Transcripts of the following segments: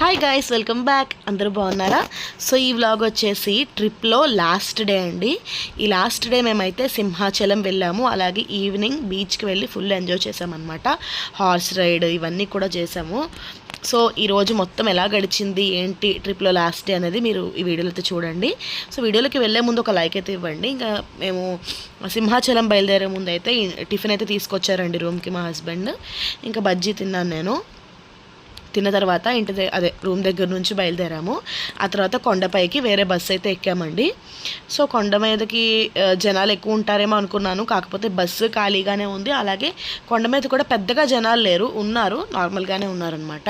Hi guys welcome back అందరూ బాగున్నారా? So ఈ వ్లాగ్ వచ్చేసి ట్రిప్లో లాస్ట్ డే అండి. ఈ లాస్ట్ డే మేమైతే సింహాచలం వెళ్ళాము. అలాగే ఈవినింగ్ బీచ్కి వెళ్ళి ఫుల్ ఎంజాయ్ చేసామన్నమాట. హార్స్ రైడ్ ఇవన్నీ కూడా చేసాము. సో ఈరోజు మొత్తం ఎలా గడిచింది? ఏంటి ట్రిప్లో లాస్ట్ డే అనేది మీరు ఈ వీడియోలో అయితే చూడండి. సో వీడియోలోకి వెళ్ళే ముందు ఒక లైక్ అయితే ఇవ్వండి. ఇంకా మేము సింహాచలం బయలుదేరే ముందు అయితే టిఫిన్ అయితే తీసుకొచ్చారండి రూమ్కి మా హస్బెండ్ ఇంకా బజ్జీ తిన్నాను నేను. తిన్న తర్వాత ఇంటి దగ్గర అదే రూమ్ దగ్గర నుంచి బయలుదేరాము. ఆ తర్వాత కొండపైకి వేరే బస్సు అయితే ఎక్కామండి. సో కొండ మీదకి జనాలు ఎక్కువ ఉంటారేమో అనుకున్నాను. కాకపోతే బస్సు ఖాళీగానే ఉంది. అలాగే కొండ మీద కూడా పెద్దగా జనాలు లేరు. ఉన్నారు. నార్మల్గానే ఉన్నారనమాట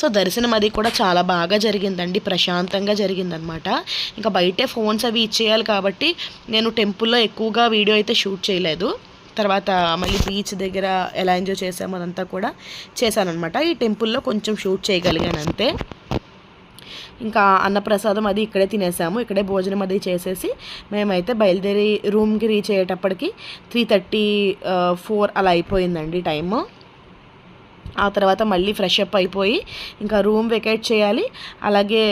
సో దర్శనం అది కూడా చాలా బాగా జరిగిందండి. ప్రశాంతంగా జరిగిందనమాట ఇంకా బయటే ఫోన్స్ అవి ఇచ్చేయాలి కాబట్టి నేను టెంపుల్లో ఎక్కువగా వీడియో అయితే షూట్ చేయలేదు. తర్వాత మళ్ళీ బీచ్ దగ్గర ఎలా ఎంజాయ్ చేసామో అదంతా కూడా చేశానమాట ఈ టెంపుల్లో కొంచెం షూట్ చేయగలిగాను అంతే. ఇంకా అన్నప్రసాదం అది ఇక్కడే తినేసాము. ఇక్కడే భోజనం అది చేసేసి మేమైతే బయలుదేరి రూమ్కి రీచ్ అయ్యేటప్పటికి త్రీ థర్టీ ఫోర్ అలా అయిపోయిందండి టైము. ఆ తర్వాత మళ్ళీ ఫ్రెష్ అప్ అయిపోయి ఇంకా రూమ్ వెకేట్ చేయాలి. అలాగే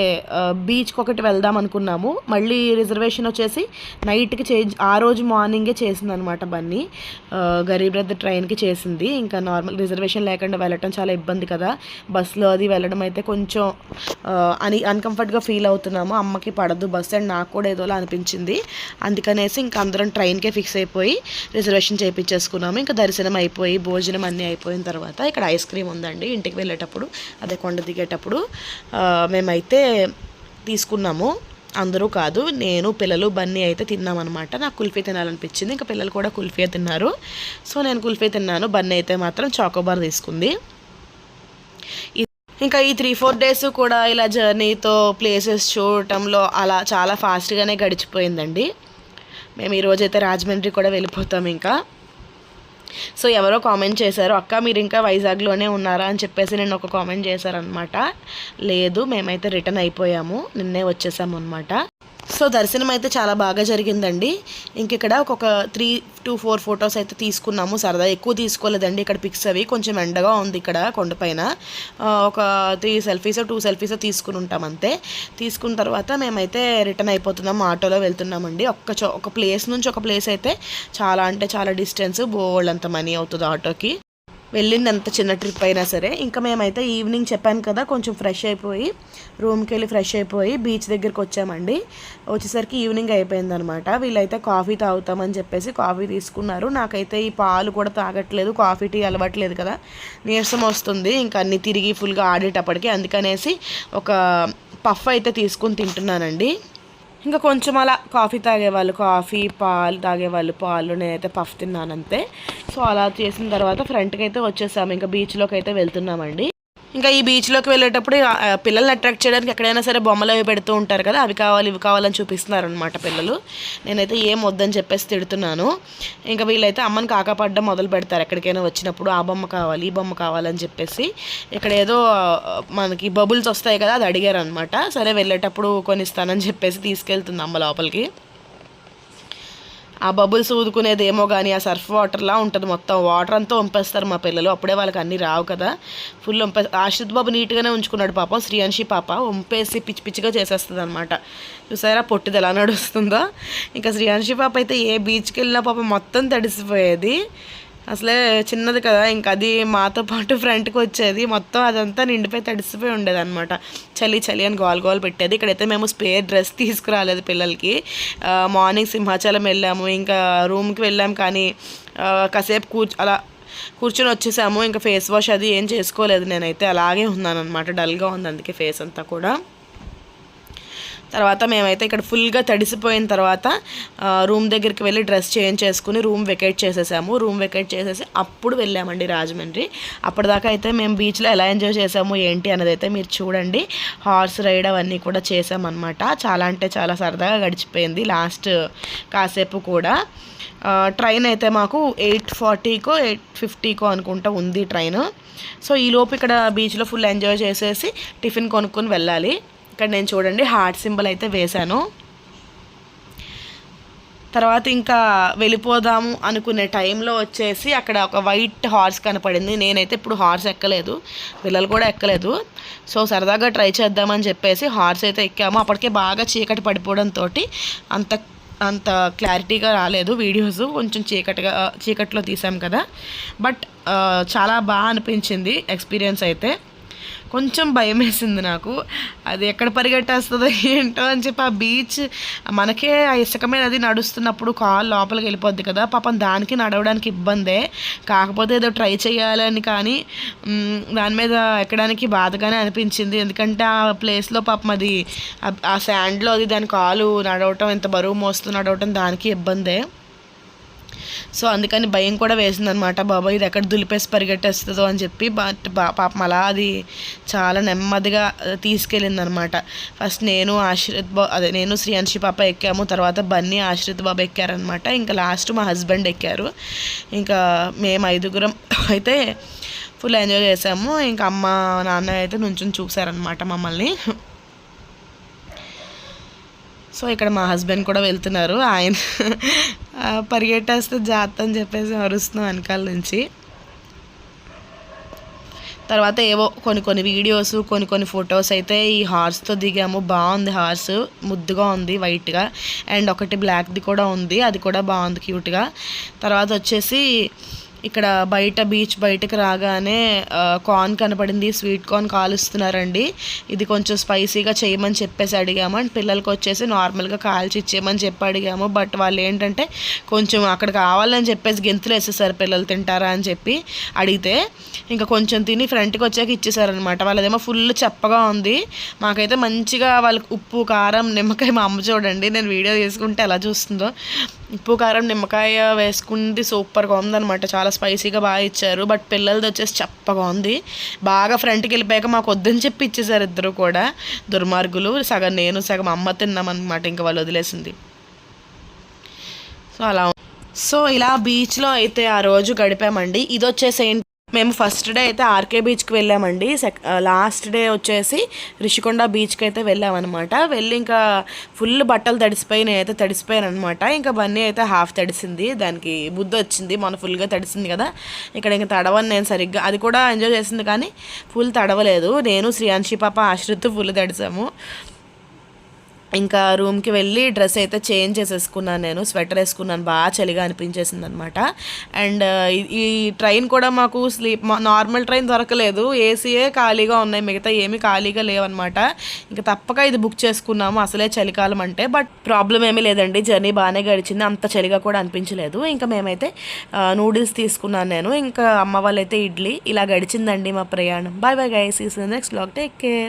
బీచ్కి ఒకటి వెళ్దాం అనుకున్నాము. మళ్ళీ రిజర్వేషన్ వచ్చేసి నైట్కి చేంజ్ ఆ రోజు మార్నింగే చేసింది అనమాట బన్నీ. గరీబ్ రథ్ ట్రైన్కి చేసింది. ఇంకా నార్మల్ రిజర్వేషన్ లేకుండా వెళ్ళటం చాలా ఇబ్బంది కదా. బస్సులో అది వెళ్ళడం అయితే కొంచెం అని అన్కంఫర్ట్గా ఫీల్ అవుతున్నాము. అమ్మకి పడదు బస్సు అండ్ నాకు కూడా ఏదోలా అనిపించింది. అందుకనేసి ఇంకా అందరం ట్రైన్కే ఫిక్స్ అయిపోయి రిజర్వేషన్ చేయించేసుకున్నాము ఇంకా దర్శనం అయిపోయి భోజనం అన్నీ అయిపోయిన తర్వాత ఇక్కడ ఐస్ క్రీమ్ ఉందండి ఇంటికి వెళ్ళేటప్పుడు అదే కొండ దిగేటప్పుడు. మేమైతే తీసుకున్నాము. అందరూ కాదు నేను పిల్లలు బన్నీ అయితే తిన్నామన్నమాట. నాకు కుల్ఫీ తినాలనిపించింది ఇంకా పిల్లలు కూడా కుల్ఫీ తిన్నారు. సో నేను కుల్ఫీ తిన్నాను బన్నీ అయితే మాత్రం చాకోబార్ తీసుకుంది. ఇంకా ఈ త్రీ ఫోర్ డేస్ కూడా ఇలా జర్నీతో ప్లేసెస్ చూడటంలో అలా చాలా ఫాస్ట్గానే గడిచిపోయిందండి. మేము ఈరోజైతే రాజమండ్రి కూడా వెళ్ళిపోతాం ఇంకా. సో ఎవరో కామెంట్ చేశారు అక్క మీరు ఇంకా వైజాగ్లోనే ఉన్నారా? అని చెప్పేసి నేను ఒక కామెంట్ చేశారనమాట లేదు మేమైతే రిటర్న్ అయిపోయాము నిన్నే వచ్చేసాము అనమాట సో దర్శనం అయితే చాలా బాగా జరిగిందండి. ఇంక ఇక్కడ ఒక్కొక్క త్రీ టూ ఫోర్ ఫొటోస్ అయితే తీసుకున్నాము సరదా. ఎక్కువ తీసుకోలేదండి ఇక్కడ పిక్స్ అవి. కొంచెం ఎండగా ఉంది ఇక్కడ కొండపైన ఒక త్రీ సెల్ఫీస్ టూ సెల్ఫీస్ తీసుకుని ఉంటాం అంతే. తీసుకున్న తర్వాత మేమైతే రిటర్న్ అయిపోతున్నాం ఆటోలో వెళ్తున్నామండి. ఒక్క చో ఒక ప్లేస్ నుంచి ఒక ప్లేస్ అయితే చాలా అంటే చాలా డిస్టెన్స్ బోల్డ్ అంత మనీ అవుతుంది ఆటోకి. వెళ్ళింది అంత చిన్న ట్రిప్ అయినా సరే. ఇంకా మేమైతే ఈవినింగ్ చెప్పాను కదా కొంచెం ఫ్రెష్ అయిపోయి రూమ్కి వెళ్ళి ఫ్రెష్ అయిపోయి బీచ్ దగ్గరికి వచ్చామండి. వచ్చేసరికి ఈవినింగ్ అయిపోయిందనమాట. వీళ్ళైతే కాఫీ తాగుతామని చెప్పేసి కాఫీ తీసుకున్నారు. నాకైతే ఈ పాలు కూడా తాగట్లేదు కాఫీ టీ అలవట్లేదు కదా. నీరసం వస్తుంది ఇంకా అన్ని తిరిగి ఫుల్గా ఆడేటప్పటికి అందుకనేసి ఒక పఫ్ అయితే తీసుకుని తింటున్నానండి. ఇంకా కొంచెం అలా కాఫీ తాగేవాళ్ళు కాఫీ పాలు తాగేవాళ్ళు పాలు నేనైతే పఫ్ తిన్నాను అంతే సో అలా చేసిన తర్వాత ఫ్రంట్కి అయితే వచ్చేసాము. ఇంకా బీచ్లోకి అయితే వెళ్తున్నామండి. ఇంకా ఈ బీచ్లోకి వెళ్ళేటప్పుడు పిల్లల్ని అట్రాక్ట్ చేయడానికి ఎక్కడైనా సరే బొమ్మలు అవి పెడుతూ ఉంటారు కదా అవి కావాలి ఇవి కావాలని చూపిస్తున్నారు అనమాట పిల్లలు. నేనైతే ఏం వద్దని చెప్పేసి తిడుతున్నాను. ఇంకా వీళ్ళైతే అమ్మని కాకాపడ్డం మొదలు పెడతారు ఎక్కడికైనా వచ్చినప్పుడు ఆ బొమ్మ కావాలి ఈ బొమ్మ కావాలని చెప్పేసి. ఇక్కడ ఏదో మనకి బబుల్స్ వస్తాయి కదా అది అడిగారు అనమాట సరే వెళ్ళేటప్పుడు కొనిస్తానని చెప్పేసి తీసుకెళ్తుంది అమ్మ లోపలికి. ఆ బబుల్స్ ఊదుకునేది ఏమో కానీ ఆ సర్ఫ్ వాటర్లా ఉంటుంది మొత్తం. వాటర్ అంతా వంపేస్తారు మా పిల్లలు. అప్పుడే వాళ్ళకి అన్నీ రావు కదా. ఫుల్ వంపే ఆశ్రిత్ బాబు నీట్గానే ఉంచుకున్నాడు పాపం. శ్రీయాంశి పాప వంపేసి పిచ్చి పిచ్చిగా చేసేస్తుంది అనమాట చూసారా పొట్టిది ఎలా నడుస్తుందో. ఇంకా శ్రీయాంశి పాప అయితే ఏ బీచ్కి వెళ్ళినా పాప మొత్తం తడిసిపోయేది. అసలే చిన్నది కదా ఇంకా అది మాతో పాటు ఫ్రంట్కి వచ్చేది. మొత్తం అదంతా నిండిపోయి తడిసిపోయి ఉండేది అనమాట చలి చలి అని గోల్ గోల్ పెట్టేది. ఇక్కడైతే మేము స్పేర్ డ్రెస్ తీసుకురాలేదు పిల్లలకి. మార్నింగ్ సింహాచలం వెళ్ళాము. ఇంకా రూమ్కి వెళ్ళాము కానీ కాసేపు కూర్చు అలా కూర్చొని వచ్చేసాము. ఇంకా ఫేస్ వాష్ అది ఏం చేసుకోలేదు నేనైతే. అలాగే ఉన్నాను అనమాట డల్గా ఉంది అందుకే ఫేస్ అంతా కూడా. తర్వాత మేమైతే ఇక్కడ ఫుల్గా తడిసిపోయిన తర్వాత రూమ్ దగ్గరికి వెళ్ళి డ్రెస్ చేంజ్ చేసుకుని రూమ్ వెకేట్ చేసేసాము. రూమ్ వెకేట్ చేసేసి అప్పుడు వెళ్ళామండి రాజమండ్రి. అప్పటిదాకా అయితే మేము బీచ్లో ఎలా ఎంజాయ్ చేసాము ఏంటి అనేది అయితే మీరు చూడండి. హార్స్ రైడ్ అవన్నీ కూడా చేసామన్నమాట. చాలా అంటే చాలా సరదాగా గడిచిపోయింది లాస్ట్ కాసేపు కూడా. ట్రైన్ అయితే మాకు ఎయిట్ ఫార్టీకో ఎయిట్ ఫిఫ్టీకో అనుకుంటా ఉంది ట్రైన్. సో ఈలోపు ఇక్కడ బీచ్లో ఫుల్ ఎంజాయ్ చేసేసి టిఫిన్ కొనుక్కొని వెళ్ళాలి. ఇక్కడ నేను చూడండి హార్ట్ సింబల్ అయితే వేశాను. తర్వాత ఇంకా వెళ్ళిపోదాము అనుకునే టైంలో వచ్చేసి అక్కడ ఒక వైట్ హార్స్ కనపడింది. నేనైతే ఇప్పుడు హార్స్ ఎక్కలేదు పిల్లలు కూడా ఎక్కలేదు. సో సరదాగా ట్రై చేద్దామని చెప్పేసి హార్స్ అయితే ఎక్కాము. అప్పటికే బాగా చీకటి పడిపోవడంతో అంత అంత క్లారిటీగా రాలేదు వీడియోస్ కొంచెం చీకటిగా చీకట్లో తీసాం కదా. బట్ చాలా బాగా అనిపించింది ఎక్స్పీరియన్స్ అయితే. కొంచెం భయం వేసింది నాకు. అది ఎక్కడ పరిగెట్టేస్తుందో ఏంటో అని చెప్పి ఆ బీచ్ మనకే ఆ ఇసుకమైన అది నడుస్తున్నప్పుడు కాల్ లోపలికి వెళ్ళిపోద్ది కదా. పాపం దానికి నడవడానికి ఇబ్బందే. కాకపోతే ఏదో ట్రై చేయాలని కానీ దాని మీద ఎక్కడానికి బాధగానే అనిపించింది. ఎందుకంటే ఆ ప్లేస్లో పాపం అది ఆ శాండ్లో అది దాని కాలు నడవటం ఎంత బరువు మోస్తూ నడవటం దానికి ఇబ్బందే. సో అందుకని భయం కూడా వేసిందనమాట బాబా ఇది ఎక్కడ దులిపేసి పరిగెట్టేస్తుందో అని చెప్పి బట్ పాపం అలా అది చాలా నెమ్మదిగా తీసుకెళ్ళింది అనమాట ఫస్ట్ నేను ఆశ్రిత్ బా అదే నేను శ్రీయాంశి పాప ఎక్కాము తర్వాత బన్నీ ఆశ్రిత్ బాబు ఎక్కారనమాట. ఇంకా లాస్ట్ మా హస్బెండ్ ఎక్కారు. ఇంకా మేము ఐదుగురం అయితే ఫుల్ ఎంజాయ్ చేసాము. ఇంకా అమ్మ నాన్న అయితే నుంచుని చూసారనమాట మమ్మల్ని. సో ఇక్కడ మా హస్బెండ్ కూడా వెళ్తున్నారు. ఆయన పరిగెట్టేస్తే జాగ్రత్త అని చెప్పేసి అరుస్తున్నాం వెనకాల నుంచి. తర్వాత ఏవో కొన్ని కొన్ని వీడియోస్ కొన్ని కొన్ని ఫొటోస్ అయితే ఈ హార్స్తో దిగాము. బాగుంది హార్స్. ముద్దుగా ఉంది వైట్గా. అండ్ ఒకటి బ్లాక్ది కూడా ఉంది. అది కూడా బాగుంది క్యూట్గా. తర్వాత వచ్చేసి ఇక్కడ బయట బీచ్ బయటకు రాగానే కార్న్ కనపడింది స్వీట్ కార్న్ కాలుస్తున్నారండి. ఇది కొంచెం స్పైసీగా చేయమని చెప్పేసి అడిగాము. అండ్ పిల్లలకి వచ్చేసి నార్మల్గా కాల్చి ఇచ్చేయమని చెప్పి అడిగాము. బట్ వాళ్ళు ఏంటంటే కొంచెం అక్కడ కావాలని చెప్పేసి గెంతులు వేసేసారు పిల్లలు తింటారా అని చెప్పి అడిగితే ఇంకా కొంచెం తిని ఫ్రంట్కి వచ్చాక ఇచ్చేసారనమాట వాళ్ళదేమో ఫుల్ చెప్పగా ఉంది. మాకైతే మంచిగా వాళ్ళకి ఉప్పు కారం నిమ్మకాయ మా అమ్మ చూడండి నేను వీడియో తీసుకుంటే ఎలా చూస్తుందో. ఉప్పు కారం నిమ్మకాయ వేసుకుంది సూపర్గా ఉందనమాట చాలా స్పైసీగా బాగా ఇచ్చారు. బట్ పిల్లలది వచ్చేసి చప్పగా ఉంది. బాగా ఫ్రంట్కి వెళ్ళిపోయాక మాకు వద్దని చెప్పి ఇచ్చేసారు ఇద్దరు కూడా. దుర్మార్గులు. సగం నేను సగం అమ్మ తిన్నామన్నమాట. ఇంకా వాళ్ళు వదిలేసింది. సో అలా. సో ఇలా బీచ్లో అయితే ఆ రోజు గడిపామండి. ఇది వచ్చేసి ఏంటి మేము ఫస్ట్ డే అయితే ఆర్కే బీచ్కి వెళ్ళామండి. సెక్ లాస్ట్ డే వచ్చేసి రిషికొండ బీచ్కి అయితే వెళ్ళామన్నమాట. వెళ్ళి ఇంకా ఫుల్ బట్టలు తడిసిపోయి నేనైతే తడిసిపోయాను అనమాట ఇంకా బన్నీ అయితే హాఫ్ తడిసింది. దానికి బుద్ధి వచ్చింది మన ఫుల్గా తడిసింది కదా. ఇక్కడ ఇంకా తడవని నేను సరిగ్గా అది కూడా ఎంజాయ్ చేసింది కానీ ఫుల్ తడవలేదు. నేను శ్రీయాంశి పాప ఆశ్రిత్ ఫుల్ తడిసాము. ఇంకా రూమ్కి వెళ్ళి డ్రెస్ అయితే చేంజ్ చేసేసుకున్నాను నేను. స్వెటర్ వేసుకున్నాను. బాగా చలిగా అనిపించేసింది అనమాట అండ్ ఈ ట్రైన్ కూడా మాకు స్లీప్ నార్మల్ ట్రైన్ దొరకలేదు. ఏసీయే ఖాళీగా ఉన్నాయి. మిగతా ఏమీ ఖాళీగా లేవన్నమాట ఇంకా తప్పక ఇది బుక్ చేసుకున్నాము. అసలే చలికాలం అంటే. బట్ ప్రాబ్లం ఏమీ లేదండి. జర్నీ బాగానే గడిచింది. అంత చలిగా కూడా అనిపించలేదు. ఇంకా మేమైతే నూడిల్స్ తీసుకున్నాను నేను. ఇంకా అమ్మ వాళ్ళైతే ఇడ్లీ. ఇలా గడిచిందండి మా ప్రయాణం. బాయ్ బాయ్ గైస్ ఈ నెక్స్ట్ బ్లాగ్ టేక్ కేర్